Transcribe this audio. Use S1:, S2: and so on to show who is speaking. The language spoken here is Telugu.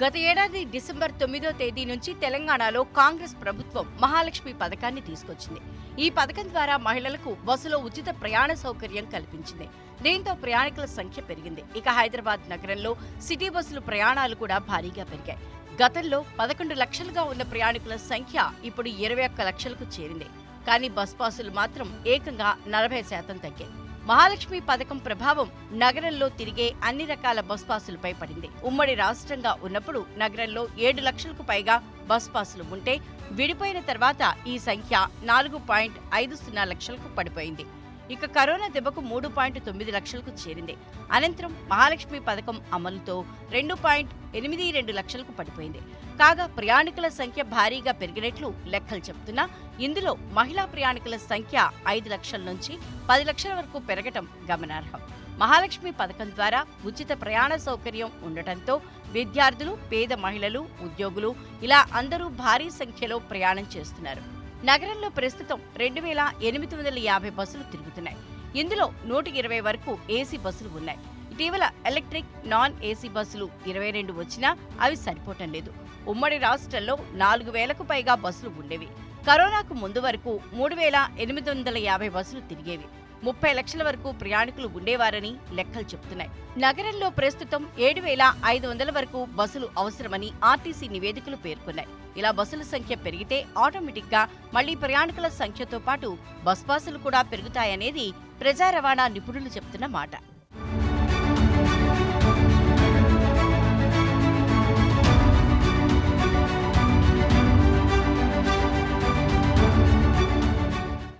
S1: గత ఏడాది డిసెంబర్ తొమ్మిదో తేదీ నుంచి తెలంగాణలో కాంగ్రెస్ ప్రభుత్వం మహాలక్ష్మి పథకాన్ని తీసుకొచ్చింది. ఈ పథకం ద్వారా మహిళలకు బస్సులో ఉచిత ప్రయాణ సౌకర్యం కల్పించింది. దీంతో ప్రయాణికుల సంఖ్య పెరిగింది. ఇక హైదరాబాద్ నగరంలో సిటీ బస్సులు ప్రయాణాలు కూడా భారీగా పెరిగాయి. గతంలో పదకొండు లక్షలుగా ఉన్న ప్రయాణికుల సంఖ్య ఇప్పుడు ఇరవై ఒక్క లక్షలకు చేరింది. కానీ బస్ పాసులు మాత్రం ఏకంగా నలభై శాతం తగ్గాయి. మహాలక్ష్మి పథకం ప్రభావం నగరంలో తిరిగే అన్ని రకాల బస్ పాసులపై పడింది. ఉమ్మడి రాష్ట్రంగా ఉన్నప్పుడు నగరంలో ఏడు లక్షలకు పైగా బస్ పాసులు ఉంటే విడిపోయిన తర్వాత ఈ సంఖ్య నాలుగు పాయింట్ ఐదు సున్నా లక్షలకు పడిపోయింది. ఇక కరోనా దెబ్బకు మూడు పాయింట్ తొమ్మిది లక్షలకు చేరింది. అనంతరం మహాలక్ష్మి పథకం అమలుతో రెండు పాయింట్ ఎనిమిది రెండు లక్షలకు పడిపోయింది. కాగా ప్రయాణికుల సంఖ్య భారీగా పెరిగినట్లు లెక్కలు చెబుతున్నా ఇందులో మహిళా ప్రయాణికుల సంఖ్య ఐదు లక్షల నుంచి పది లక్షల వరకు పెరగటం గమనార్హం. మహాలక్ష్మి పథకం ద్వారా ఉచిత ప్రయాణ సౌకర్యం ఉండటంతో విద్యార్థులు పేద మహిళలు ఉద్యోగులు ఇలా అందరూ భారీ సంఖ్యలో ప్రయాణం చేస్తున్నారు. నగరంలో ప్రస్తుతం రెండు వేల ఎనిమిది వందల యాభై బస్సులు తిరుగుతున్నాయి. ఇందులో నూట ఇరవై వరకు ఏసీ బస్సులు ఉన్నాయి. ఇటీవల ఎలక్ట్రిక్ నాన్ ఏసీ బస్సులు ఇరవై రెండు వచ్చినా అవి సరిపోవటం లేదు. ఉమ్మడి రాష్ట్రంలో నాలుగు వేలకు పైగా బస్సులు ఉండేవి. కరోనాకు ముందు వరకు మూడు వేల ఎనిమిది వందల యాభై బస్సులు తిరిగేవి. ముప్పై లక్షల వరకు ప్రయాణికులు ఉండేవారని లెక్కలు చెబుతున్నాయి నగరంలో ప్రస్తుతం ఏడు వేల ఐదు వందల వరకు బస్సులు అవసరమని ఆర్టీసీ నివేదికలు పేర్కొన్నాయి. ఇలా బస్సుల సంఖ్య పెరిగితే ఆటోమేటిక్గా మళ్ళీ ప్రయాణికుల సంఖ్యతో పాటు బస్ పాసులు కూడా పెరుగుతాయనేది ప్రజా రవాణా నిపుణులు చెబుతున్న మాట.